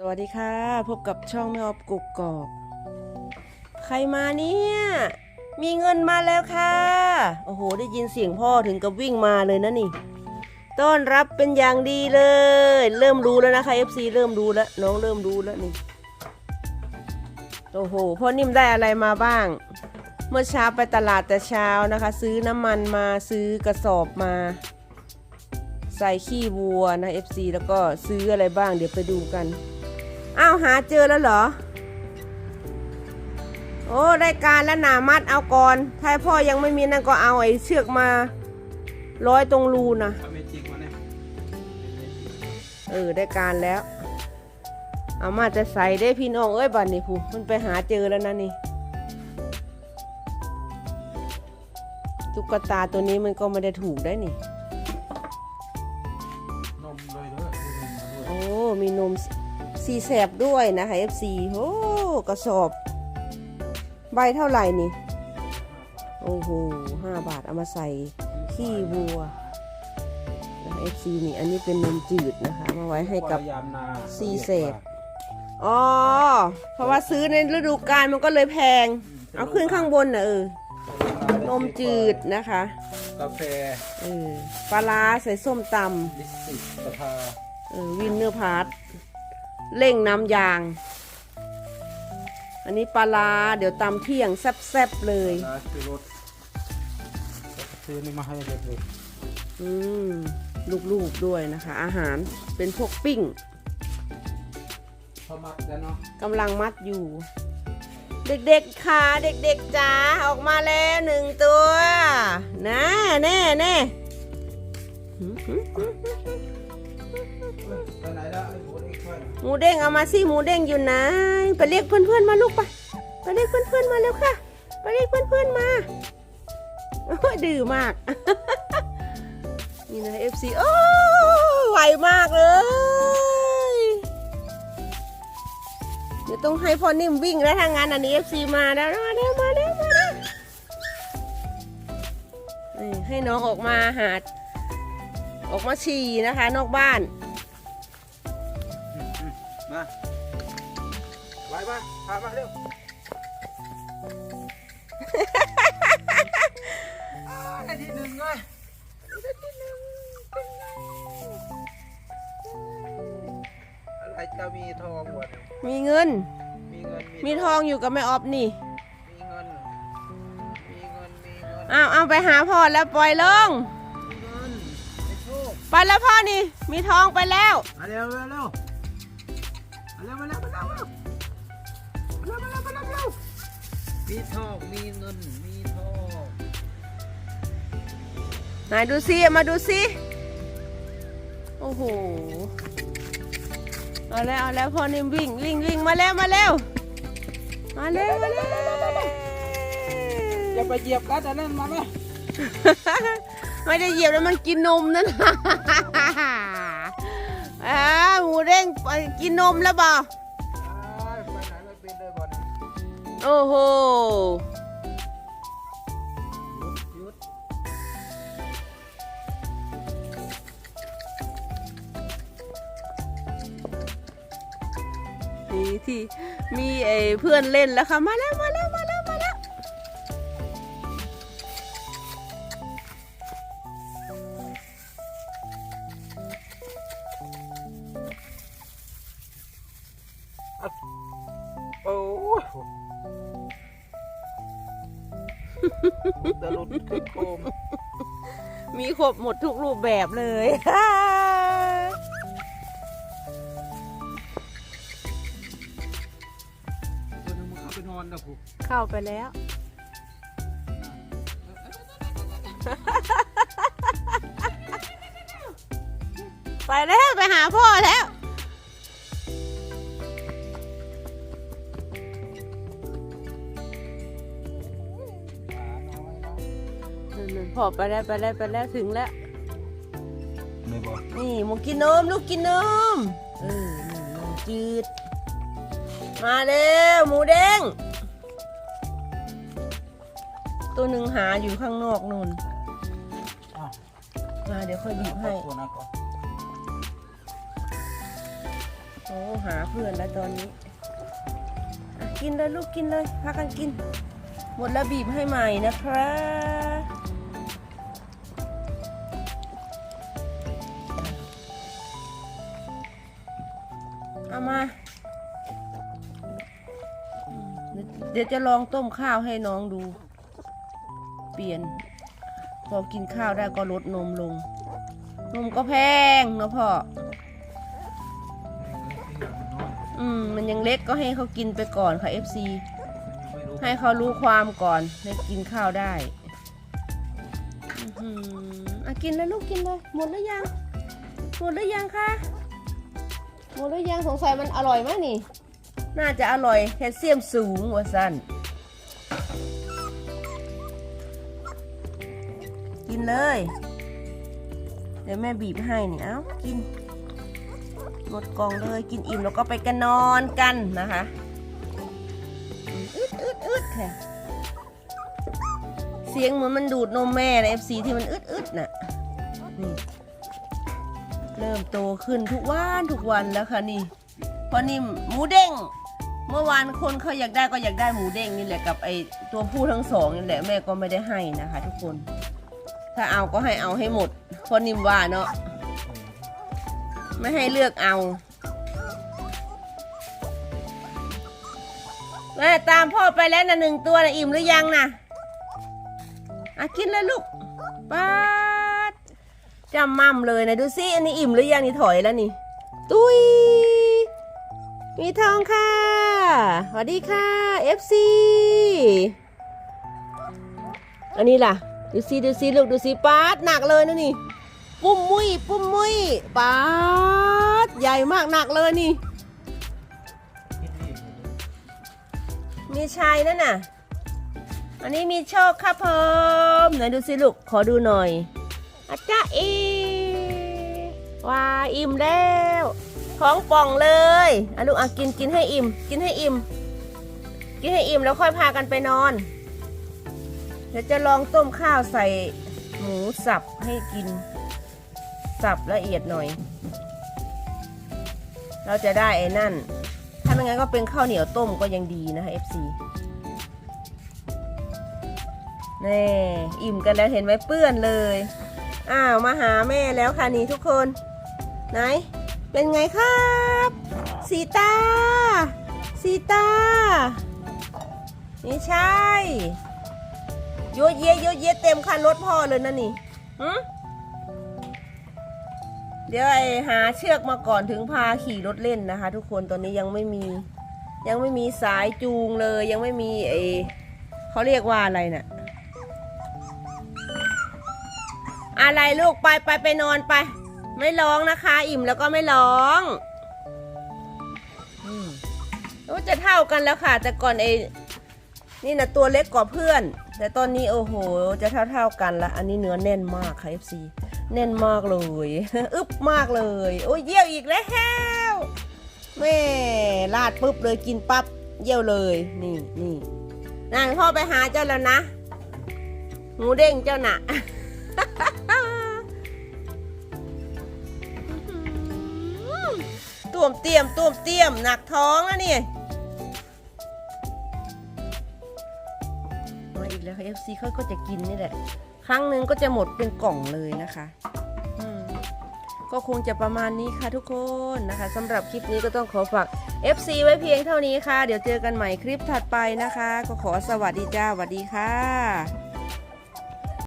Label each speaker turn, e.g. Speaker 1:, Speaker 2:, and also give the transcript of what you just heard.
Speaker 1: สวัสดีค่ะ พบกับช่องแม่อบกุกกอก ใครมาเนี่ย มีเงินมาแล้วค่ะ โอ้โห ได้ยินเสียงพ่อถึงกับวิ่งมาเลยนะนี่ ต้อนรับเป็นอย่างดีเลย เริ่มรู้แล้วนะคะ FC เริ่มรู้แล้ว น้องเริ่มรู้แล้วนี่ โอ้โห พ่อนิ่มได้อะไรมาบ้าง เมื่อเช้าไปตลาดแต่เช้านะคะ ซื้อน้ำมันมาซื้อกระสอบมา ใส่ขี้วัวนะ FC แล้วก็ซื้ออะไรบ้าง เดี๋ยวไปดูกัน อ้าวหาเจอแล้วเหรอ โอ้ได้การแล้วหนามัดเอาก่อนถ้าพ่อยังไม่มีนั่นก็เอาไอ้เชือกมา ร้อยตรงรูนะ
Speaker 2: อเมจิกมาเนี่ย
Speaker 1: เออได้การแล้ว เอามาจะใส่ได้พี่น้องเอ้ยบันนี่ผู้มันไปหาเจอแล้วนะนี่ตุ๊กตาตัวนี้มันก็ไม่ได้ถูกได้นี่
Speaker 2: นมเลยเด้อดูนมมาด้วย
Speaker 1: โอ้ มีนม สีแสบด้วยนะคะ FC โอ้กระสอบ ใบเท่าไหร่นี่ โอ้โหห้าบาทเอามาใส่ขี้วัวนะคะ FC นี่อันนี้เป็นนมจืดนะคะ มาไว้ให้กับ
Speaker 2: ยามนา
Speaker 1: ซีเศษอ๋อ เพราะว่าซื้อในฤดูกาลมันก็เลยแพง เอาขึ้นข้างบนนะเออนมจืดนะคะ
Speaker 2: กาแฟ
Speaker 1: เออปลาร้าใส่ส้มต
Speaker 2: ลิสติกกระทาำ
Speaker 1: เออวินเนอร์พาร์ท เร่งน้ำยาง อันนี้ปลาร้าเดี๋ยวตำเที่ยงแซ่บๆเลย
Speaker 2: ลาคือรถซื้อนี่มาให้เด็ก
Speaker 1: อืมลูกๆด้วยนะคะ อาหารเป็นพวกปิ้ง
Speaker 2: ๆเขามัดแล้วเนาะ
Speaker 1: กำลังมัดอยู่ เด็กๆค่ะเด็กๆจ๋าออกมาแล้วหนึ่งตัวนะแน่แน่หื หมู
Speaker 2: เด้
Speaker 1: งเอามาสิหมูเด้งอยู่ไหนไปเรียกเพื่อนๆมาลูกไปไปเรียกเพื่อนๆมาเร็วค่ะไปเรียกเพื่อนๆมาโอ้ยดื้อมาก นี่นะ FC โอ้ไวมากเลย เดี๋ยวต้องให้พ่อนิ่มวิ่งแล้วทางงานอันนี้ FC มาแล้วมาแล้วมาแล้วมาแล้วให้น้องออกมาหา ออกมาฉี่นะคะ นอกบ้าน
Speaker 2: มาพามาเร็วอ่าได้ที่หนึ่งเลยได้ที่หนึ่งเป็นไงอะไรจะมีทองวะเนี่ย
Speaker 1: มีเงิน
Speaker 2: มีเงิน
Speaker 1: มีทองอยู่กับแม่ออฟนี่
Speaker 2: มีเงิน มีเงิน มีเงิน
Speaker 1: อ้าวเอาไปหาพ่อแล้วปล่อยลง
Speaker 2: มีเงินไอ้โชค
Speaker 1: ไปแล้วพ่อนี่ มีทองไปแล้ว
Speaker 2: มาเร็วเร็วเร็วมาเร็วมาเร็ว มีทองมีเงินมีทอง
Speaker 1: ไหนดูซิมาดูซิโอ้โหเอาแล้วเอาแล้วพ่อนิ่มวิ่งวิ่งวิ่งมาแล้วมาแล้วมาแล้วมาแล้ว
Speaker 2: อย่าไปเหยียบกัดอันนั้นมาไหม
Speaker 1: ไม่ได้เหยียบแล้วมันกินนมนั่นอ่าหมูเด้งไปกินนมแล้วเโอ้โห
Speaker 2: หยุด
Speaker 1: มีที่มีไอ้เพื่อนเล่นแล้วค่ะ มาแล้วมาแล้วมาแล้วมาแล้ว
Speaker 2: อ ตะลุดขึ้นโคม
Speaker 1: มีครบหมดทุกรูปแบบเลย
Speaker 2: ตัวนึงมึงเข้าไปนอนนะผู
Speaker 1: เข้าไปแล้ว ไปแล้ว ไปหาพ่อแล้ว พ่อไปแล้วไปแล้วไปแล้วถึงแล้ว
Speaker 2: ไม่บอก
Speaker 1: นี่หมูกินนมลูกกินนมเออนี่นมจืด มาเร็วหมูเด้งตัวหนึ่งหาอยู่ข้างนอกนู่น
Speaker 2: อ้าว
Speaker 1: มาเดี๋ยวค่อยบีบให้
Speaker 2: ตัวนั้นก่อน
Speaker 1: โอ้หาเพื่อนแล้วตอนนี้อะกินเลยลูกกินเลยพากันกิน หมดแล้วบีบให้ใหม่นะครับ เอามาอืมเดี๋ยวจะลองต้มข้าวให้น้องดู เปลี่ยน พอกินข้าวได้ก็ลดนมลง นมก็แพงเนาะพ่อ อืม มันยังเล็กก็ให้เขากินไปก่อนค่ะ FC ให้เขารู้ความก่อนในกินข้าวได้อื้อหืออะกินเลยลูกกินเลย หมดหรือยัง หมดหรือยังคะ หมดหรือยังสงสัยมันอร่อยไหมนี่ น่าจะอร่อยแคลเซียมสูงว่าสันกินเลย เดี๋ยวแม่บีบให้นี่ เอ้า กิน หมดกล่องเลยกินอิ่มแล้วก็ไปกันนอนกันนะคะอึดอึดอึดค่เสียงเหมือนมันดูดนมแม่ใน FC ที่มันอึดอึดน่ะนี่ เริ่มโตขึ้นทุกวันทุกวันแล้วค่ะนี่เพราะนี่หมูเด้ง เมื่อวานคนเขาอยากได้ก็อยากได้หมูเด้งนี่แหละกับไอตัวผู้ทั้งสองนี่แหละแม่ก็ไม่ได้ให้นะคะ ทุกคน ถ้าเอาก็ให้เอาให้หมดเพราะนิ่มว่าเนาะไม่ให้เลือกเอาแม่ตามพ่อไปแล้วนะหนึ่งตัวนะอิ่มหรือยังนะอะกินเลยลูกไป จำมั่มเลยนะดูสิอันนี้อิ่มหรือยังนี่ถอยแล้วนี่ ตุยมีทองค่ะสวัสดีค่ะ FC อันนี้ล่ะ ดูสิดูสิลูกดูสิป๊าดหนักเลยนะนี่ ปุ้มมุ้ยปุ้มมุ้ยป๊าดใหญ่มากหนักเลยนี่ มีชัยนั่นน่ะ อันนี้มีโชคครับผมไหนดูสิลูกขอดูหน่อย อาจ้าอีว้าอิ่มแล้วท้องป่องเลยอะลูกอะกินกินให้อิ่ม กินให้อิ่ม กินให้อิ่มแล้วค่อยพากันไปนอน เดี๋ยวจะลองต้มข้าวใส่หมูสับให้กิน สับละเอียดหน่อย เราจะได้ไอ้นั่น ถ้าไม่งั้นก็เป็นข้าวเหนียวต้มก็ยังดีนะคะ FC นี่อิ่มกันแล้วเห็นไหมเปื้อนเลย อ้าวมาหาแม่แล้วค่ะนี่ทุกคน ไหน เป็นไงครับสีตาสีตานี่ใช่โยเยะโยเยะเต็มคันรถพ่อเลยนะนี่หืเดี๋ยวไอหาเชือกมาก่อนถึงพาขี่รถเล่นนะคะ ทุกคนตอนนี้ยังไม่มี ยังไม่มีสายจูงเลย ยังไม่มีไอเขาเรียกว่าอะไรน่ะ อะไรลูกไปไปไปนอนไป ไม่ร้องนะคะ อิ่มแล้วก็ไม่ร้องอืมรู้จะเท่ากันแล้วค่ะ แต่ก่อนไอนี่นะตัวเล็กกว่าเพื่อน แต่ตอนนี้โอ้โห จะเท่าเท่ากันละอันนี้เนื้อแน่นมากค่ะ FC แน่นมากเลยอึบมากเลย โอ้ยเยี่ยวอีกแล้วแม่ลาดปุ๊บเลยกินปั๊บเยี่ยวเลย นี่นี่นั่นพ่อไปหาเจ้าแล้วนะหมูเด้งเจ้าหน่ะ ตุ่มเตรียมตุ่มเตรียมหนักท้องแล้วนี่มาอีกแล้วค่ะ FC เขาก็จะกินนี่แหละ ครั้งหนึ่งก็จะหมดเป็นกล่องเลยนะคะก็คงจะประมาณนี้ค่ะทุกคนนะคะสำหรับคลิปนี้ก็ต้องขอฝาก FC ไว้เพียงเท่านี้ค่ะ เดี๋ยวเจอกันใหม่คลิปถัดไปนะคะ ก็ขอสวัสดีจ้าสวัสดีค่ะ